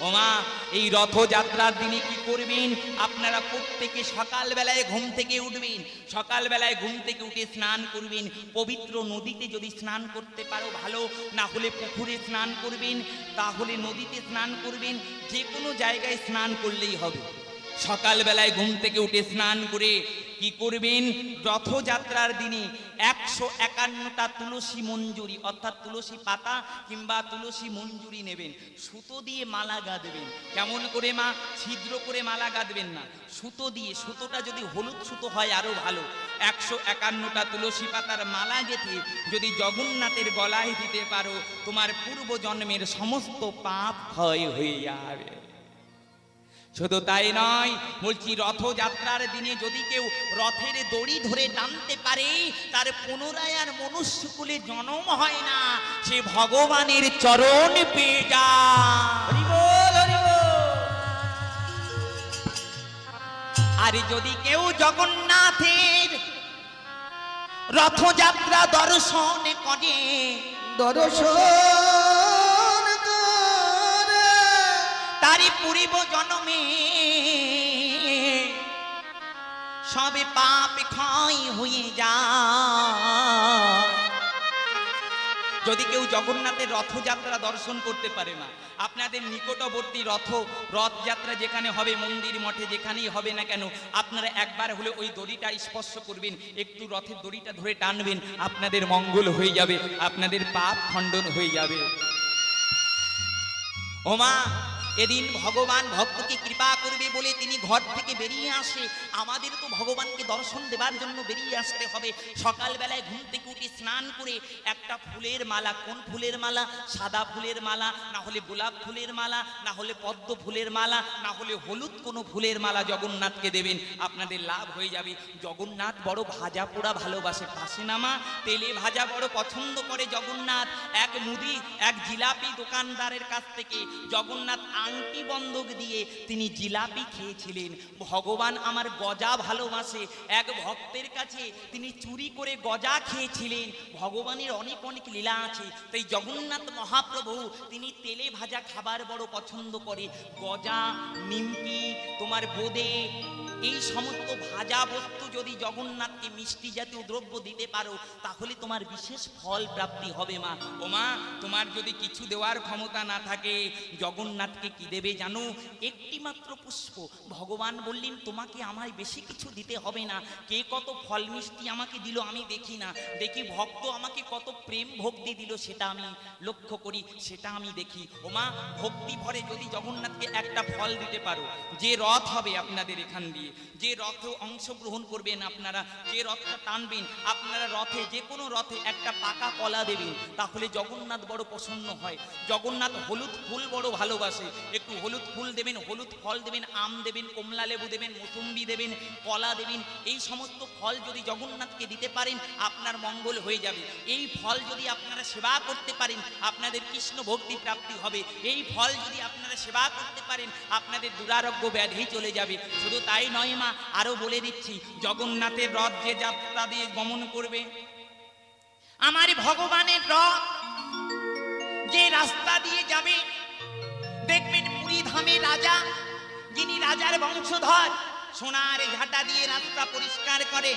ওমা, এই রথযাত্রার দিনে কি করবেন? আপনারা প্রত্যেকে সকালবেলায় ঘুম থেকে উঠবেন। সকালবেলায় ঘুম থেকে উঠে স্নান করবেন। পবিত্র নদীতে যদি স্নান করতে পারো ভালো, না হলে পুকুরে স্নান করবেন, তাহলে নদীতে স্নান করবেন। যে কোনো জায়গায় স্নান করলেই হবে। সকালবেলায় ঘুম থেকে উঠে স্নান করে কি করবেন? রথযাত্রার দিনে একশো একান্নটা তুলসী মঞ্জুরি, অর্থাৎ তুলসী পাতা কিংবা তুলসী মঞ্জুরি নেবেন। সুতো দিয়ে মালা গাঁদবেন। কেমন করে মা? ছিদ্র করে মালা গাঁদবেন না। সুতো দিয়ে, সুতোটা যদি হলুদ সুতো হয় আরও ভালো। একশো একান্নটা তুলসী পাতার মালা গেঁথে যদি জগন্নাথের গলায় দিতে পারো, তোমার পূর্ব জন্মের সমস্ত পাপ ক্ষয় হয়ে যাবে। শুধু তাই নয় বলছি রথযাত্রার দিনে যদি কেউ রথের দড়ি ধরে টানতে পারে তার পুনরায় আর মনুষ্যকুলে জন্ম হয় না সে ভগবানের চরণ পেয়ে যায়। আর যদি কেউ জগন্নাথের রথযাত্রা দর্শন করে দর্শন তারি পূর্ব জন্মে। সবে পাপ ক্ষয় হয়ে যায়। যদি কেউ জগন্নাথের রথযাত্রা দর্শন করতে পারে না আপনাদের নিকটবর্তী রথ, রথযাত্রা যেখানে হবে, মন্দির মঠে যেখানেই হবে না কেন, আপনারা একবার হলে ওই দড়িটা স্পর্শ করবেন, একটু রথের দড়িটা ধরে টানবেন, আপনাদের মঙ্গল হয়ে যাবে, আপনাদের পাপ খণ্ডন হয়ে যাবে। ওমা এদিন ভগবান ভক্তকে কৃপা করবে বলে তিনি ঘর থেকে বেরিয়ে আসে। আমাদের তো ভগবানকে দর্শন দেবার জন্য বেরিয়ে আসতে হবে। সকালবেলায় ঘুম থেকে উঠে স্নান করে একটা ফুলের মালা, কোন ফুলের মালা? সাদা ফুলের মালা, না হলে গোলাপ ফুলের মালা, না হলে পদ্ম ফুলের মালা, না হলে হলুদ কোনো ফুলের মালা জগন্নাথকে দেবেন। আপনাদের লাভ হয়ে যাবে। জগন্নাথ বড় ভাজা পোড়া ভালোবাসে। পাশে নামা, তেলে ভাজা বড় পছন্দ করে জগন্নাথ। এক মুদি, এক জিলাপি দোকানদারের কাছ থেকে জগন্নাথ আংটি বন্ধক দিয়ে তিনি জিলাপি খেয়েছিলেন। ভগবান আমার গজা ভালোবাসে। এক ভক্তের কাছে তিনি চুরি করে গজা খেয়েছিলেন। ভগবানের অনেক অনেক লীলা আছে। তাই জগন্নাথ মহাপ্রভু তিনি তেলে ভাজা খাবার বড় পছন্দ করে। গজা, নিমকি, তোমার বোদে এই সমস্ত ভাজা বস্তু যদি জগন্নাথকে মিষ্টি জাতীয় দ্রব্য দিতে পারো, তাহলে তোমার বিশেষ ফল প্রাপ্তি হবে মা। ও মা তোমার যদি কিছু দেওয়ার ক্ষমতা না থাকে, জগন্নাথকে কি দেবে জানো? একটি মাত্র পুষ্প। ভগবান বললেন, তোমাকে আমায় বেশি কিছু দিতে হবে না। কে কত ফল মিষ্টি আমাকে দিল আমি দেখি না। দেখি ভক্ত আমাকে কত প্রেম ভক্তি দিল সেটা আমি লক্ষ্য করি, সেটা আমি দেখি। ও মা ভক্তি ভরে যদি জগন্নাথকে একটা ফল দিতে পারো, যে রথ হবে আপনাদের এখান দিয়ে যে রথে অংশগ্রহণ করবেন আপনারা, যে রথটা টানবেন, আপনারা রথে, যে কোনো রথে একটা পাকা কলা দেবেন, তাহলে জগন্নাথ বড় প্রসন্ন হয়। জগন্নাথ হলুদ ফুল বড় ভালোবাসে। একটু হলুদ ফুল দেবেন, হলুদ ফল দেবেন, আম দেবেন, কমলা লেবু দেবেন, মুসুম্বি দেবেন, কলা দেবেন, এই সমস্ত ফল যদি জগন্নাথকে দিতে পারেন, আপনার মঙ্গল হয়ে যাবে। এই ফল যদি আপনারা সেবা করতে পারেন, আপনাদের কৃষ্ণ ভক্তি প্রাপ্তি হবে। এই ফল যদি আপনারা সেবা করতে পারেন, আপনাদের দুরারোগ্য ব্যাধি চলে যাবে। শুধু তাই নয় মা আরও বলে দিচ্ছি, জগন্নাথের রথ যে যাত্রা দিয়ে গমন করবে, আমার ভগবানের রথ যে রাস্তা দিয়ে যাবে, দেখবেন পুরী ধামে রাজা, যিনি রাজার বংশধর, সোনার ঝাঁটা দিয়ে রাস্তা পরিষ্কার করে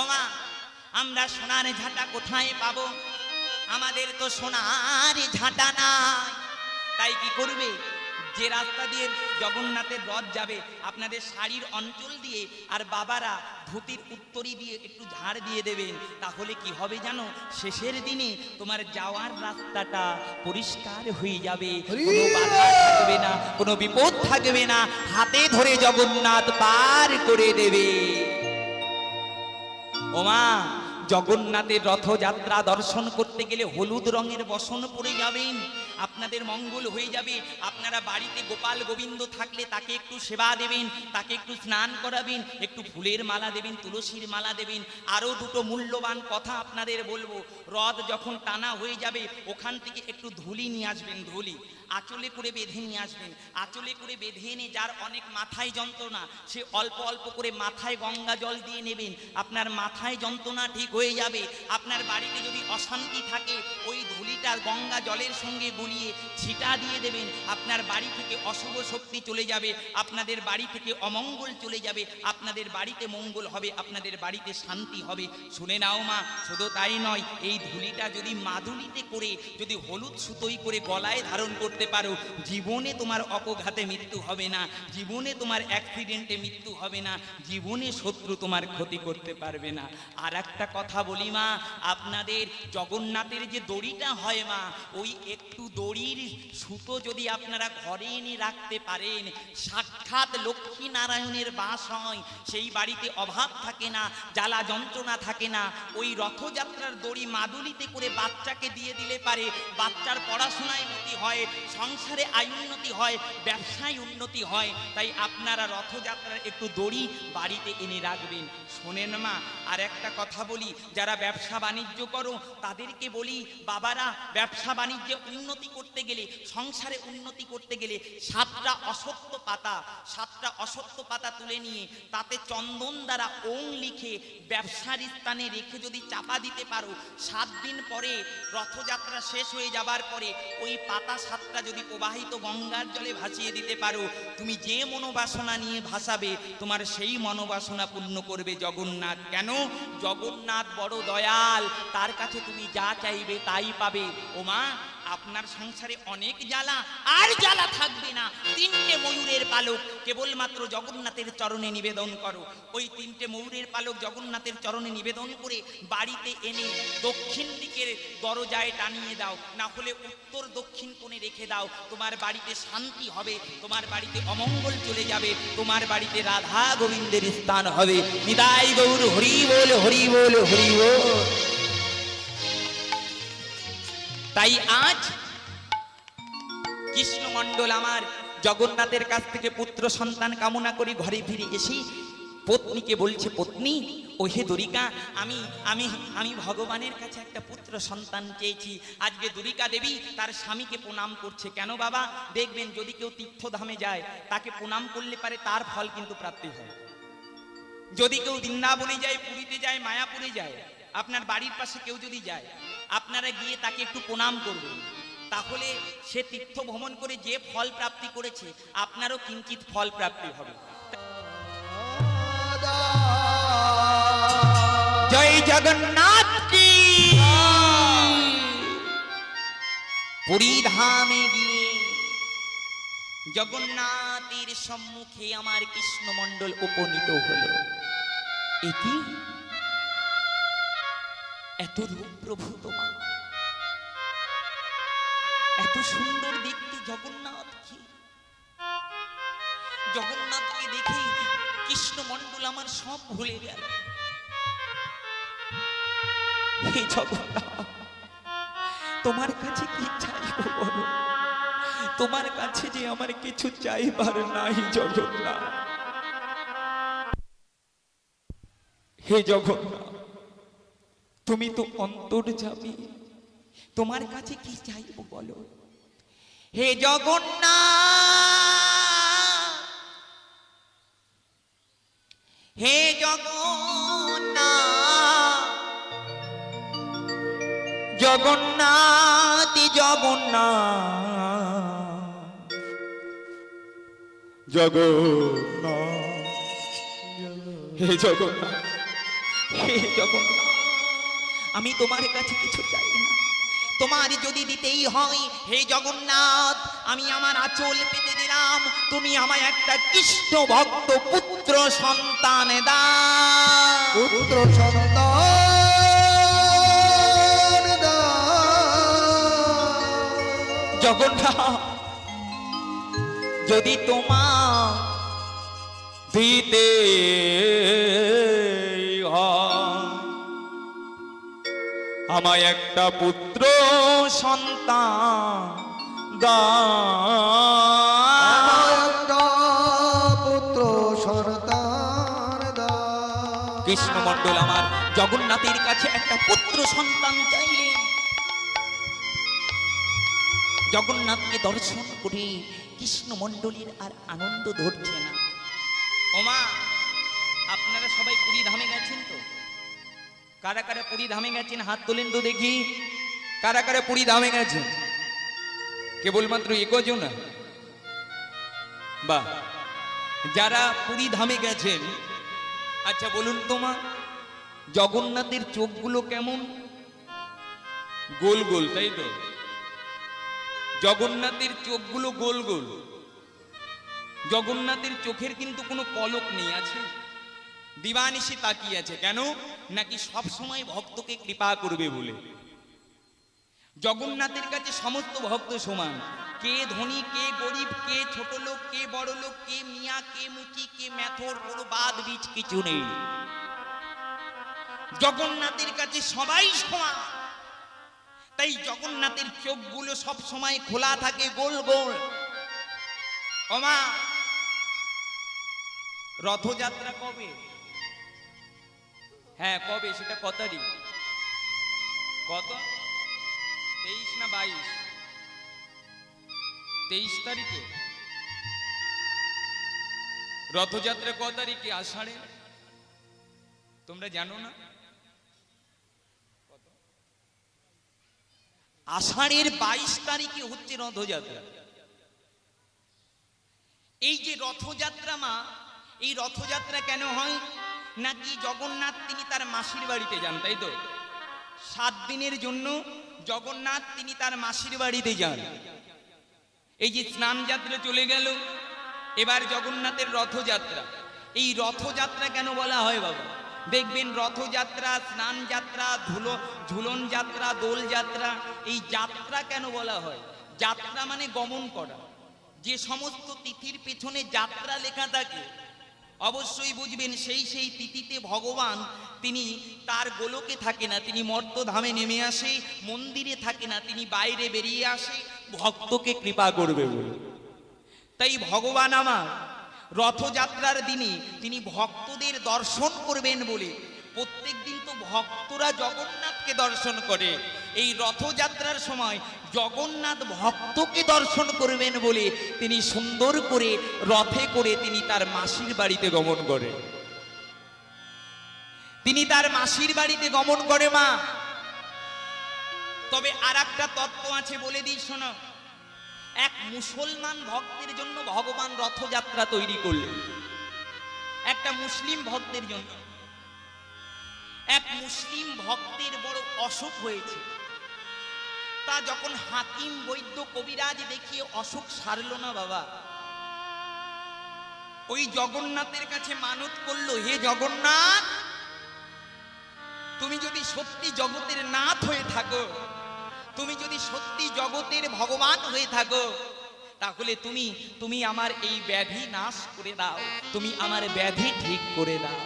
ওমা আমরা সোনার ঝাঁটা কোথায় পাবো? আমাদের তো সোনার ঝাঁটা নাই, তাই কি করবে? যে রাস্তা দিয়ে জগন্নাথের রথ যাবে আপনাদের শাড়ির অঞ্চল দিয়ে আর বাবারা ধুতির উত্তরি দিয়ে একটু ঝাড় দিয়ে দেবেন তাহলে কি হবে জানো? শেষের দিনে তোমার যাওয়ার রাস্তাটা পরিষ্কার হয়ে যাবে। কোনো বাধা থাকবে না কোনো বিপদ থাকবে না হাতে ধরে জগন্নাথ পার করে দেবে। ওমা জগন্নাথের রথযাত্রা দর্শন করতে গেলে হলুদ রঙের বসন পরে যাবেন। আপনাদের মঙ্গল হয়ে যাবে। আপনারা বাড়িতে গোপাল গোবিন্দ থাকলে তাকে একটু সেবা দেবেন, তাকে একটু স্নান করাবেন, একটু ফুলের মালা দেবেন, তুলসীর মালা দেবেন। আরও দুটো মূল্যবান কথা আপনাদের বলব। রথ যখন টানা হয়ে যাবে, ওখান থেকে একটু ধুলি নিয়ে আসবেন, ধুলি। আঁচলে করে বেঁধে নিয়ে আসবেন। আঁচলে করে বেঁধে এনে যার অনেক মাথায় যন্ত্রণা, সে অল্প অল্প করে মাথায় গঙ্গা জল দিয়ে নেবেন। আপনার মাথায় যন্ত্রণা ঠিক হয়ে যাবে। আপনার বাড়িতে যদি অশান্তি থাকে, ওই ধুলিটা গঙ্গা জলের সঙ্গে গুলিয়ে দিয়ে ছিটা দিয়ে দেবেন, আপনার বাড়ি থেকে অশুভ শক্তি চলে যাবে, আপনাদের বাড়ি থেকে অমঙ্গল চলে যাবে, আপনাদের বাড়িতে মঙ্গল হবে, আপনাদের বাড়িতে শান্তি হবে। শুনে নাও মা, শুধু তাই নয়, এই ধুলিটা যদি মাদুলিতে করে, যদি হলুদ সুতোই করে গলায় ধারণ করতে পারো, জীবনে তোমার অপঘাতে মৃত্যু হবে না, জীবনে তোমার অ্যাক্সিডেন্টে মৃত্যু হবে না, জীবনে শত্রু তোমার ক্ষতি করতে পারবে না। আর একটা কথা বলি মা, আপনাদের জগন্নাথের যে দড়িটা হয় মা, ওই একটু দড়ির সুতো যদি আপনারা ঘরে এনে রাখতে পারেন, সাক্ষাৎ লক্ষ্মী নারায়ণের বাস হয়, সেই বাড়িতে অভাব থাকে না, জ্বালা যন্ত্রণা থাকে না, ওই রথযাত্রার দড়ি মাদুলিতে করে বাচ্চাকে দিয়ে দিলে পারে, বাচ্চার পড়াশোনায় উন্নতি হয়, সংসারে আয় উন্নতি হয়, ব্যবসায় উন্নতি হয়, তাই আপনারা রথযাত্রার একটু দড়ি বাড়িতে এনে রাখবেন। শোনেন মা, আর একটা কথা বলি, যারা ব্যবসা বাণিজ্য করো, তাদেরকে বলি, বাবারা, ব্যবসা বাণিজ্যে উন্নতি করতে গেলে, সংসারে উন্নতি করতে গেলে সাতটা অসত্য পাতা, সাতটা অসত্য পাতা তুলে নিয়ে তাতে চন্দন দ্বারা ওং লিখে ব্যবসার স্থানে রেখে যদি চাপা দিতে পারো, সাত দিন পরে রথযাত্রা শেষ হয়ে যাবার পরে ওই পাতা সাতটা যদি প্রবাহিত গঙ্গার জলে ভাসিয়ে দিতে পারো, তুমি যে মনোবাসনা নিয়ে ভাসাবে, তোমার সেই মনোবাসনা পূর্ণ করবে জগন্নাথ। কেন? জগন্নাথ বড় দয়াল, তার কাছে তুমি যা চাইবে তাই পাবে। ও মা আপনার সংসারে অনেক জ্বালা, আর জ্বালা থাকবে না। তিনটে ময়ূরের পালক, কেবলমাত্র জগন্নাথের চরণে নিবেদন করো। ওই তিনটে ময়ূরের পালক জগন্নাথের চরণে নিবেদন করে বাড়িতে এনে দক্ষিণ দিকের দরজায় টানিয়ে দাও। না হলে উত্তর দক্ষিণ কোণে রেখে দাও। তোমার বাড়িতে শান্তি হবে, তোমার বাড়িতে অমঙ্গল চলে যাবে, তোমার বাড়িতে রাধা গোবিন্দের স্থান হবে। নিদাই গৌর, হরি বল হরি বল হরি বল। তাই আজ কৃষ্ণমণ্ডল আমার জগন্নাথের কাছ থেকে পুত্র সন্তান কামনা করি ঘরে ফিরে এসে পত্নীকে বলছে, পত্নী ও হে দুরিকা, আমি আমি আমি ভগবানের কাছে একটা পুত্র সন্তান চেয়েছি। আজকে দুরিকা দেবী তার স্বামীকে প্রণাম করছে। কেন বাবা? দেখবেন যদি কেউ তীর্থধামে যায়, তাকে প্রণাম করলে পারে তার ফল কিন্তু প্রাপ্তি হয়। যদি কেউ বৃন্দাবনে যায়, পুরীতে যায়, মায়াপুরে যায়, আপনার বাড়ির পাশে কেউ যদি যায় আপনারা গিয়ে তাকে একটু প্রণাম করবেন তাহলে সে তীর্থ ভ্রমণ করে যে ফল প্রাপ্তি করেছে, আপনারও কিঞ্চিত ফল প্রাপ্তি হবে। জয় জগন্নাথ কি? পুরী ধামে গিয়ে জগন্নাথের সম্মুখে আমার কৃষ্ণমণ্ডল উপনীত হল। এটি এত রূপ প্রভু তোমার এত সুন্দর দেখতে জগন্নাথ কি? জগন্নাথকে দেখে কৃষ্ণমণ্ডল আমার সব ভুলে গেল। তোমার কাছে কি চাইব বলো? তোমার কাছে যে আমার কিছু চাইবার নাই জগন্নাথ। হে জগন্নাথ তুমি তো অন্তর যাবি তোমার কাছে কি চাইব বলো? হে জগন্নাথ হে জগন্নাথ জগন্নাথ জগন্নাথ। জগন্নাথ। হে জগন্নাথ হে জগন্নাথ। আমি তোমার কাছে কিছু চাই না। তোমার যদি দিতেই হয় হে জগন্নাথ আমি আমার আঁচল পেতে দিলাম। তুমি আমায় একটা কৃষ্ণ ভক্ত পুত্র সন্তান দাও। পুত্র সন্তান জগন্নাথ যদি তোমার দিতে আমায় একটা পুত্র সন্তান পুত্র। কৃষ্ণমণ্ডল আমার জগন্নাথের কাছে একটা পুত্র সন্তান চাইলেন জগন্নাথকে দর্শন করে কৃষ্ণমণ্ডলীর আর আনন্দ ধরছে না। ওমা আপনারা সবাই পুরী ধামে গেছেন তো? কারা কারা পুরী ধামে গেছেন? হাত তোলেন তো দেখি। কারা কারা পুরী ধামে গেছেন? কেবলমাত্র একজন বা যারা পুরী ধামে গেছেন আচ্ছা বলুন তোমা জগন্নাথের চোখগুলো কেমন? গোল গোল, তাই তো? জগন্নাথের চোখগুলো গোল গোল। জগন্নাথের চোখের কিন্তু কোনো পলক নেই, আছে? দিবানিশি তাকিয়ে আছে কেন? নাকি সব সময় ভক্তকে কৃপা করবে বলে? জগন্নাথের কাছে সমস্ত ভক্ত সমান। কে ধনী, কে গরিব, কে ছোট লোক, কে বড় লোক, কে মিয়া, কে মুচি, কে মেথর কোনো বাদ বীজ কিছু নেই। জগন্নাথের কাছে সবাই সমান। তাই জগন্নাথের চোখগুলো সব সময় খোলা থাকে, গোল গোল। ওমা, রথযাত্রা কবে? হ্যাঁ কবে? সেটা কত তারিখ কত? তেইশ না বাইশ? তেইশ তারিখে? রথযাত্রা ক তারিখে? আষাঢ়ে? তোমরা জানো না? আষাঢ়ের বাইশ তারিখে হচ্ছে রথযাত্রা। এই যে রথযাত্রা মা, এই রথযাত্রা কেন হয়? নাকি জগন্নাথ তিনি তার মাসির বাড়িতে যান, তাই তো? সাত দিনের জন্য জগন্নাথ তিনি তার মাসির বাড়িতে যান। এই যে স্নান যাত্রা চলে গেল, এবার জগন্নাথের রথযাত্রা। এই রথযাত্রা কেন বলা হয় বাবা? দেখবেন রথযাত্রা, স্নান যাত্রা, ধুলো, ঝুলন যাত্রা, দোল যাত্রা, এই যাত্রা কেন বলা হয়? যাত্রা মানে গমন করা। যে সমস্ত তিথির পেছনে যাত্রা লেখা থাকে অবশ্যই বুঝবেন সেই সেই তিথিতে ভগবান তিনি তার গোলকে থাকে না তিনি মর্তধামে নেমে আসে মন্দিরে থাকে না তিনি বাইরে বেরিয়ে আসে। ভক্তকে কৃপা করবে বলে। তাই ভগবান আমার রথযাত্রার দিনে তিনি ভক্তদের দর্শন করবেন বলে। প্রত্যেক দিন তো ভক্তরা জগন্নাথকে দর্শন করে। এই রথযাত্রার সময় জগন্নাথ ভক্তকে দর্শন করবেন বলে তিনি সুন্দর করে রথে করে তিনি তার মাসির বাড়িতে গমন করে। তিনি তার মাসির বাড়িতে গমন করে মা। তবে আর একটা তত্ত্ব আছে বলে দিই, শোনো। এক মুসলমান ভক্তের জন্য ভগবান রথযাত্রা তৈরি করলেন। একটা মুসলিম ভক্তের জন্য। এক মুসলিম ভক্তের বড় অসুখ হয়েছে। তা যখন হাকিম, বৈদ্য, কবিরাজ দেখিয়ে অসুখ সারল না বাবা। ওই জগন্নাথের কাছে মানত করল, হে জগন্নাথ, তুমি যদি সত্যি জগতের নাথ হয়ে থাকো, তুমি যদি সত্যি জগতের ভগবান হয়ে থাকো, তাহলে তুমি তুমি আমার এই ব্যাধি নাশ করে দাও, তুমি আমার ব্যাধি ঠিক করে দাও।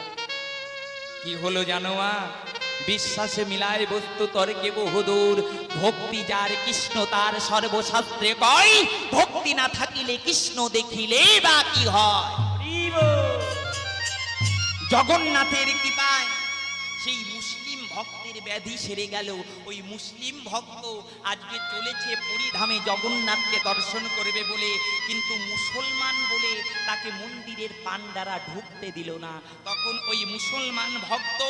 কি হলো জানো মা বিশ্বাসে মিলায় বস্তু তর্কে বহুদূর। ভক্তি যার কৃষ্ণ তার সর্বশাস্ত্রে কয় ভক্তি না থাকিলে কৃষ্ণ দেখিলে বা কি হয়? জগন্নাথের কৃপায় সেই ভক্তের ব্যাধি সেরে গেল। ওই মুসলিম ভক্ত আজকে চলেছে পরিধামে জগন্নাথকে দর্শন করবে বলে, কিন্তু মুসলমান বলে তাকে মন্দিরের পান্ডারা ঢুকতে দিল না। তখন ওই মুসলমান ভক্ত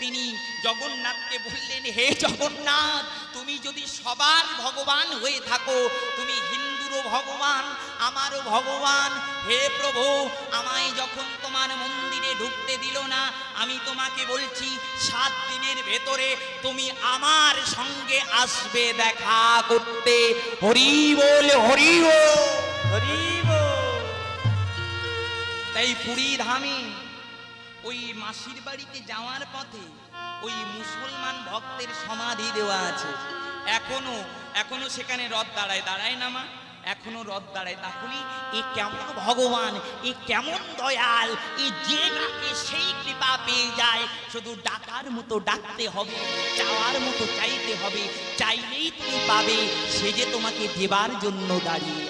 তিনি জগন্নাথকে বললেন, হে জগন্নাথ, তুমি যদি সবার ভগবান হয়ে থাকো, তুমি হিন্দুরও ভগবান, আমারও ভগবান। হে প্রভু, আমায় যখন তোমার মন্দিরে ঢুকতে দিল না, আমি তোমাকে বলছি, সাত দিনের ভেতরে তুমি আমার সঙ্গে আসবে দেখা করতে। হরি বল, হরি তাই পুরী ধামে ওই মাসির বাড়িতে যাওয়ার পথে ওই মুসলমান ভক্তের সমাধি দেওয়া আছে। এখনও এখনও সেখানে রথ দাঁড়ায় দাঁড়ায় না মা? এখনও রথ দাঁড়ায়, তাহলে এ কেমন ভগবান, এ কেমন দয়াল, এ যে ডাকে সেই কৃপা পেয়ে যায়। শুধু ডাকার মতো ডাকতে হবে, চাওয়ার মতো চাইতে হবে, চাইলেই তুমি পাবে, সে যে তোমাকে দেবার জন্য দাঁড়িয়ে